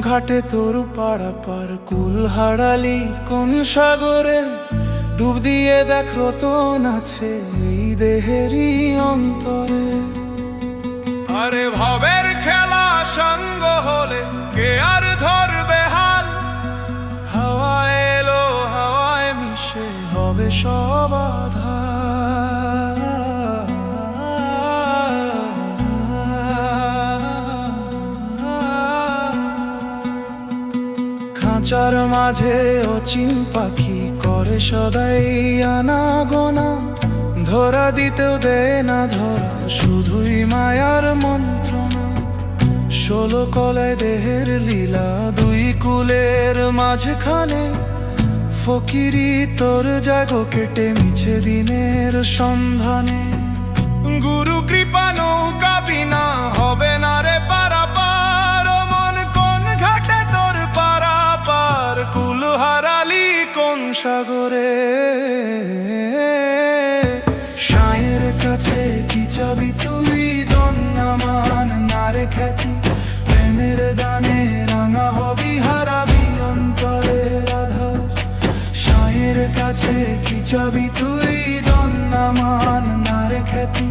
ঘাটে তোর পাড়া পার কুল হারালি, কোন সাগরে? ডুব দিয়ে দেখ রতন আছে এই দেহেরই অন্তরে। আরে ভবের খেলা সঙ্গ হলে কে আর ধরবে হাল? হাওয়ায় এলো, হাওয়ায় মিশে হবে সব আধার। খাঁচার মাঝে অচিন পাখি করে সদাই আনা গোনা ধরা দিতেও দে না ধরা, শুধুই মায়ার মন্ত্রণা। ষোলো কলায় দেহের লীলা দুই কুলের মাঝখানে। ফকিরি তোর জাগো কেটে মিছে দিনের সন্ধানে। গুরু কৃপা নৌকা বিনা হবে না সাগরে। সায়ের কাছে কি চাবি তুই? দন্নামান নারে খ্যাতি প্রেমের দানে রাঙা হবি, হারাবি অন্তরে রাধা সায়ের কাছে কি চাবি তুই? দন্নামান নারে খ্যাতি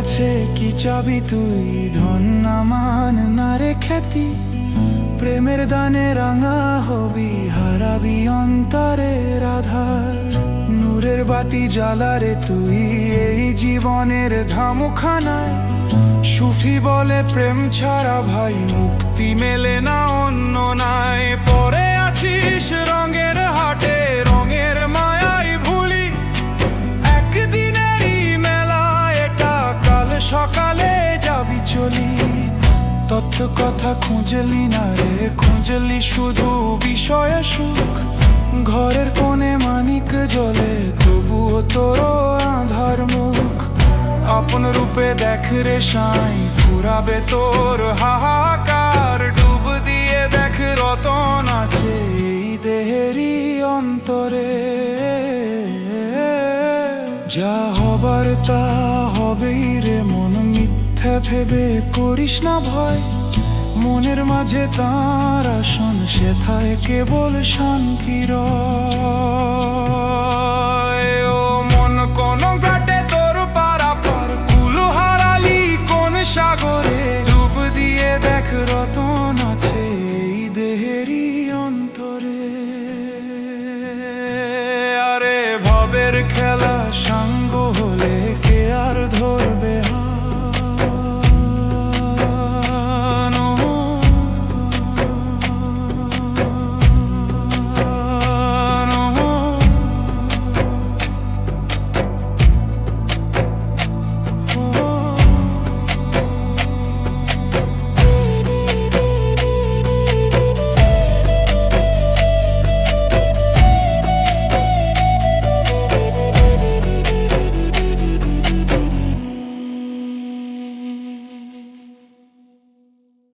কাছে কি চাবি তুই? ধন্যমান না রে খ্যাতি। প্রেমের দানে রাঙা হবি, হারাবি অন্তরের আধার। নূরের বাতি জ্বালারে তুই এই জীবনের ধামখানায়। সুফি বলে প্রেম ছাড়া ভাই, মুক্তি মেলে না অন্য নাই। পরে আছিস রঙের কথা খুঁজলি না রে, খুঁজলি শুধু বিষয় সুখ। ঘরের কোণে মানিক জ্বলে তবুও তোর আধার মুখ। আপন রূপে দেখ রে সাই, ফুরাবে তোর হাহাকার। ডুব দিয়ে দেখ রতন আছে দেহেরই অন্তরে। যা হবার তা হবেই রে মন। মিথ্যা ভেবে করিস না ভয়। মনের মাঝে তার আসন সেথায় কেবল শান্তির